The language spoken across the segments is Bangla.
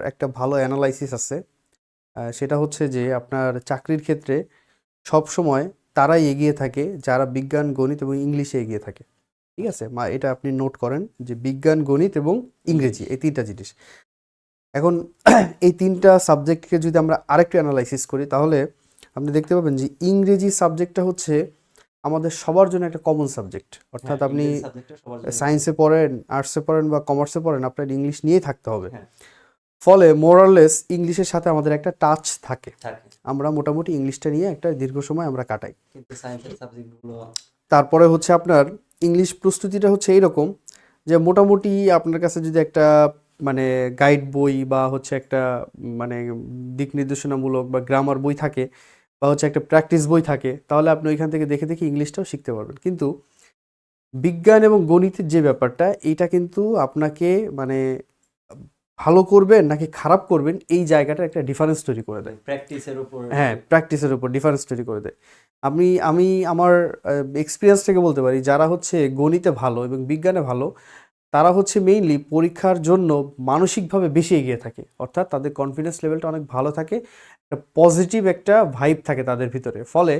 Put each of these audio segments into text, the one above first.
একটা ভালো অ্যানালাইসিস আছে। সেটা হচ্ছে যে আপনার চাকরির ক্ষেত্রে সব সময় তারাই এগিয়ে থাকে যারা বিজ্ঞান গণিত এবং ইংলিশে এগিয়ে থাকে। ঠিক আছে? মা এটা আপনি নোট করেন যে বিজ্ঞান গণিত এবং ইংরেজি এই তিনটা জিনিস। এখন এই তিনটা সাবজেক্টকে যদি আমরা আরেকটু অ্যানালাইসিস করি তাহলে আপনি দেখতে পাবেন যে ইংরেজি সাবজেক্টটা হচ্ছে আমাদের সবার জন্য একটা কমন সাবজেক্ট অর্থাৎ হ্যাঁ, আপনি সবার জন্য সায়েন্সে পড়েন আর্টসে পড়েন বা কমার্সে পড়েন আপনার ইংলিশ নিয়েই থাকতে হবে। হ্যাঁ। ফলে মোরাললেস ইংলিশের সাথে আমাদের একটা টাচ থাকে। আমরা মোটামুটি ইংলিশটা নিয়ে একটা দীর্ঘ সময় আমরা কাটাই। তারপরে হচ্ছে আপনার ইংলিশ প্রস্তুতিটা হচ্ছে এইরকম যে মোটামুটি আপনার কাছে যদি একটা মানে গাইড বই বা হচ্ছে একটা মানে দিক নির্দেশনামূলক বা গ্রামার বই থাকে বা হচ্ছে একটা প্র্যাকটিস বই থাকে তাহলে আপনি ওইখান থেকে দেখে দেখে ইংলিশটাও শিখতে পারবেন। কিন্তু বিজ্ঞান এবং গণিতের যে ব্যাপারটা এইটা কিন্তু আপনাকে মানে ভালো করবেন নাকি খারাপ করবেন এই জায়গাটা একটা ডিফারেন্স তৈরি করে দেয়। প্র্যাকটিসের উপর হ্যাঁ প্র্যাকটিসের উপর ডিফারেন্স তৈরি করে দেয়। আমি আমি আমার এক্সপিরিয়েন্স থেকে বলতে পারি যারা হচ্ছে গণিতে ভালো এবং বিজ্ঞানে ভালো তারা হচ্ছে মেইনলি পরীক্ষার জন্য মানসিকভাবে বেশি এগিয়ে থাকে। অর্থাৎ তাদের কনফিডেন্স লেভেলটা অনেক ভালো থাকে একটা পজিটিভ একটা ভাইব থাকে তাদের ভিতরে। ফলে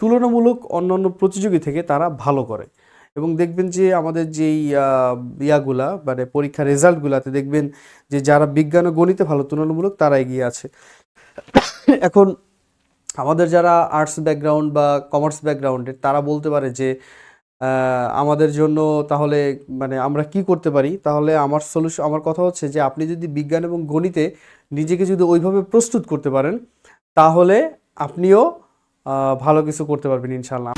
তুলনামূলক অন্যান্য প্রতিযোগী থেকে তারা ভালো করে। এবং দেখবেন যে আমাদের যেই ইয়াগুলা মানে পরীক্ষার রেজাল্টগুলাতে দেখবেন যে যারা বিজ্ঞান ও গণিতে ভালো, তুলনামূলক তারা এগিয়ে আছে। এখন আমাদের যারা আর্টস ব্যাকগ্রাউন্ড বা কমার্স ব্যাকগ্রাউন্ডের তারা বলতে পারে যে আমাদের জন্য তাহলে মানে আমরা কি করতে পারি? তাহলে আমার সলিউশন আমার কথা হচ্ছে যে আপনি যদি বিজ্ঞান এবং গণিতে নিজেকে যদি ওইভাবে প্রস্তুত করতে পারেন, তাহলে আপনিও ভালো কিছু করতে পারবেন ইনশাল্লাহ